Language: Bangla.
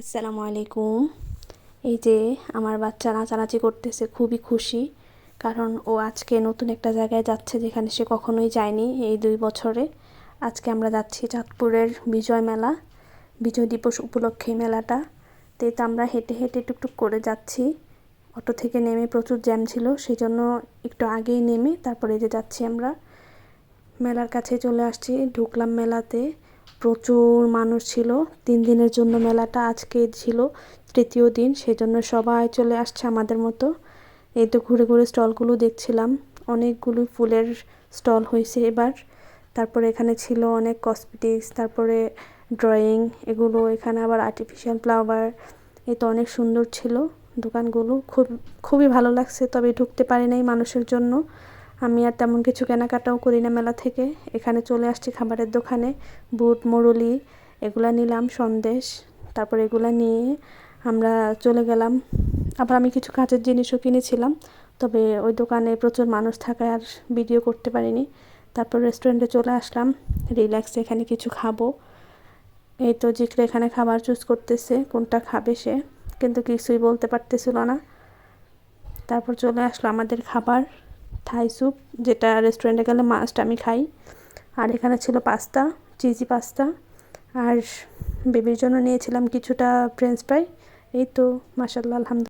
আসসালামু আলাইকুম। এই যে আমার বাচ্চা নাচানাচি করতেছে, খুবই খুশি। কারণ ও আজকে নতুন একটা জায়গায় যাচ্ছে যেখানে সে কখনোই যায়নি এই দুই বছরে। আজকে আমরা যাচ্ছি চাঁদপুরের বিজয় মেলা, বিজয় দিবস উপলক্ষে মেলাটা। তো তো আমরা হেঁটে হেঁটে টুকটুক করে যাচ্ছি। অটো থেকে নেমে প্রচুর জ্যাম ছিল সেই জন্য একটু আগেই নেমে তারপরে যে যাচ্ছি আমরা। মেলার কাছে চলে আসছি ঢুকলাম মেলাতে। প্রচুর মানুষ ছিল। তিন দিনের জন্য মেলাটা আজকে ছিল, তৃতীয় দিন সেই জন্য সবাই চলে আসছে আমাদের মতো। এই তো ঘুরে ঘুরে স্টলগুলো দেখছিলাম। অনেকগুলো ফুলের স্টল হয়েছে এবার। তারপরে এখানে ছিল অনেক কসমেটিক্স তারপরে ড্রয়িং এগুলো, এখানে আবার আর্টিফিশিয়াল ফ্লাওয়ার এ তো অনেক সুন্দর ছিল দোকানগুলো। খুব, খুবই ভালো লাগছে, তবে ঢুকতে পারি নাই মানুষের জন্য। আমি আর তেমন কিছু কেনাকাটাও করি না মেলা থেকে। এখানে চলে আসছি খাবারের দোকানে। বুট, মরুলি, এগুলা নিলাম, সন্দেশ। তারপর এগুলা নিয়ে আমরা চলে গেলাম। আবার আমি কিছু কাঁচের জিনিসও কিনেছিলাম, তবে ওই দোকানে প্রচুর মানুষ থাকায় আর ভিডিও করতে পারিনি। তারপর রেস্টুরেন্টে চলে আসলাম। রিল্যাক্স এখানে কিছু খাব। এই তো জিকলে এখানে খাবার চুজ করতেছে, কোনটা খাবে সে? কিন্তু কিছুই বলতে পারতেছিল না। তারপর চলে আসলো আমাদের খাবার। থাই স্যুপ, যেটা রেস্টুরেন্টে গেলে মাস্ট আমি খাই। আর এখানে ছিল পাস্তা চিজি পাস্তা আর বেবির জন্য নিয়েছিলাম কিছুটা ফ্রেঞ্চ ফ্রাই এই তো মাসাল্লাহ আলহামদুলিল্লাহ।